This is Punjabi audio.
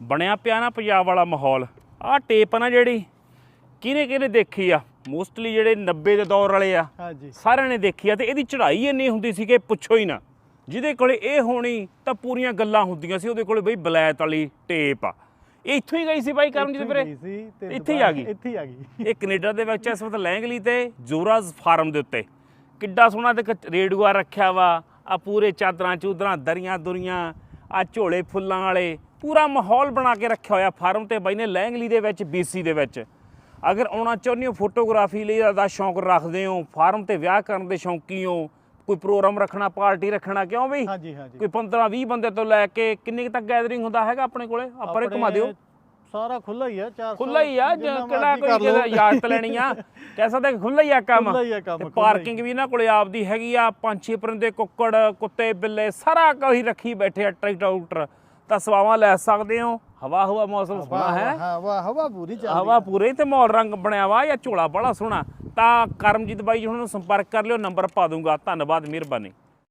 ਬਣਿਆ ਪਿਆ ਨਾ ਪੰਜਾਬ ਵਾਲਾ ਮਾਹੌਲ। ਆਹ ਟੇਪ ਨਾ ਜਿਹੜੀ ਕਿਹਨੇ ਕਿਹਨੇ ਦੇਖੀ ਆ? ਮੋਸਟਲੀ ਜਿਹੜੇ 90 ਦੇ ਦੌਰ ਵਾਲੇ ਆ ਹਾਂਜੀ। ਸਾਰਿਆਂ ਨੇ ਦੇਖੀ ਆ ਤੇ ਇਹਦੀ ਚੜ੍ਹਾਈ ਇੰਨੀ ਹੁੰਦੀ ਸੀ ਕਿ ਪੁੱਛੋ ਹੀ ਨਾ। ਜਿਹਦੇ ਕੋਲੇ ਇਹ ਹੋਣੀ ਤਾਂ ਪੂਰੀਆਂ ਗੱਲਾਂ ਹੁੰਦੀਆਂ ਸੀ ਉਹਦੇ ਕੋਲੇ ਬਈ ਬਲੈਤ ਵਾਲੀ ਟੇਪ ਆ। ਇਹ ਇੱਥੋਂ ਹੀ ਗਈ ਸੀ ਬਾਈ ਕਰਮਜੀਤ ਇੱਥੋਂ ਹੀ ਵੀਰੇ? ਇੱਥੇ ਹੀ ਆ ਗਈ। ਇੱਥੇ ਹੀ ਆ ਗਈ। ਇਹ ਕੈਨੇਡਾ ਦੇ ਵਿੱਚ ਇਸ ਵਕਤ ਲੈਂਗਲੀ ਤੇ ਜੋਰਾਜ਼ ਫਾਰਮ ਦੇ ਉੱਤੇ। ਕਿੱਡਾ ਸੋਹਣਾ ਤੇ ਰੇਡੂਆ ਰੱਖਿਆ ਵਾ ਆ ਪੂਰੇ ਚਾਦਰਾਂ ਚੂਦਰਾਂ ਦਰੀਆਂ ਦੁਰੀਆਂ ਆ ਝੋਲੇ ਫੁੱਲਾਂ ਵਾਲੇ ਪੂਰਾ ਮਾਹੌਲ ਬਣਾ ਕੇ ਰੱਖਿਆ ਹੋਇਆ ਫਾਰਮ ਤੇ ਬਾਈ ਨੇ ਲੈਂਗਲੀ ਦੇ ਵਿੱਚ BC ਦੇ ਵਿੱਚ। ਅਗਰ ਆਉਣਾ ਚਾਹੁੰਦੇ ਹੋ ਫੋਟੋਗ੍ਰਾਫੀ ਲਈ ਦਾ ਸ਼ੌਂਕ ਰੱਖਦੇ ਹੋ ਫਾਰਮ ਤੇ ਵਿਆਹ ਕਰਨ ਦੇ ਸ਼ੌਂਕੀ ਹੋ ਕੋਈ ਪ੍ਰੋਗਰਾਮ ਰੱਖਣਾ ਪਾਰਟੀ ਰੱਖਣਾ ਕਿਉਂ ਬਈ? ਹਾਂਜੀ ਹਾਂਜੀ। ਕੋਈ 15 20 ਬੰਦੇ ਤੋਂ ਲੈ ਕੇ ਕਿੰਨੇ ਤੱਕ ਗੈਦਰਿੰਗ ਹੁੰਦਾ ਹੈਗਾ ਆਪਣੇ ਕੋਲੇ? ਆਪਾਂ ਘੁਮਾ ਦਿਓ। ਸਾਰਾ ਖੁੱਲਾ ਹੀ ਆ 400 ਖੁੱਲਾ ਹੀ ਆ ਕਿਹੜਾ ਕੋਈ ਇਜਾਜ਼ਤ ਲੈਣੀ ਆ ਕਹਿ ਸਕਦੇ ਖੁੱਲਾ ਹੀ ਆ ਕੰਮ। ਖੁੱਲ੍ਹਾ ਹੀ ਆ ਕੰਮ। ਪਾਰਕਿੰਗ ਵੀ ਇਹਨਾਂ ਕੋਲੇ ਆਪਦੀ ਹੈਗੀ ਆ ਪੰਛੀ ਪਰਿੰਦੇ ਕੁੱਕੜ ਕੁੱਤੇ ਬਿੱਲੇ ਸਾਰਾ ਕੋਈ ਰੱਖੀ ਬੈਠੇ ਆ ਟਰੈਕਟਰ ਟਰੂਕਟਰ। ਤਾਂ ਸਵਾਵਾਂ ਲੈ ਸਕਦੇ ਹੋ। ਹਵਾ ਹਵਾ ਮੌਸਮ ਸੋਹਣਾ ਹੈ। ਹਾਂ ਵਾਹ ਹਵਾ ਪੂਰੀ ਚੱਲਦੀ ਹਵਾ ਪੂਰੇ ਤੇ ਮੌਲ ਰੰਗ ਬਣਿਆ ਵਾ ਜਾਂ ਝੋਲਾ ਬੜਾ ਸੋਹਣਾ। ਤਾਂ ਕਰਮਜੀਤ ਬਾਈ ਜੀ ਉਹਨਾਂ ਨੂੰ ਸੰਪਰਕ ਕਰ ਲਿਓ ਨੰਬਰ ਪਾ ਦੂੰਗਾ। ਧੰਨਵਾਦ ਮਿਹਰਬਾਨੀ।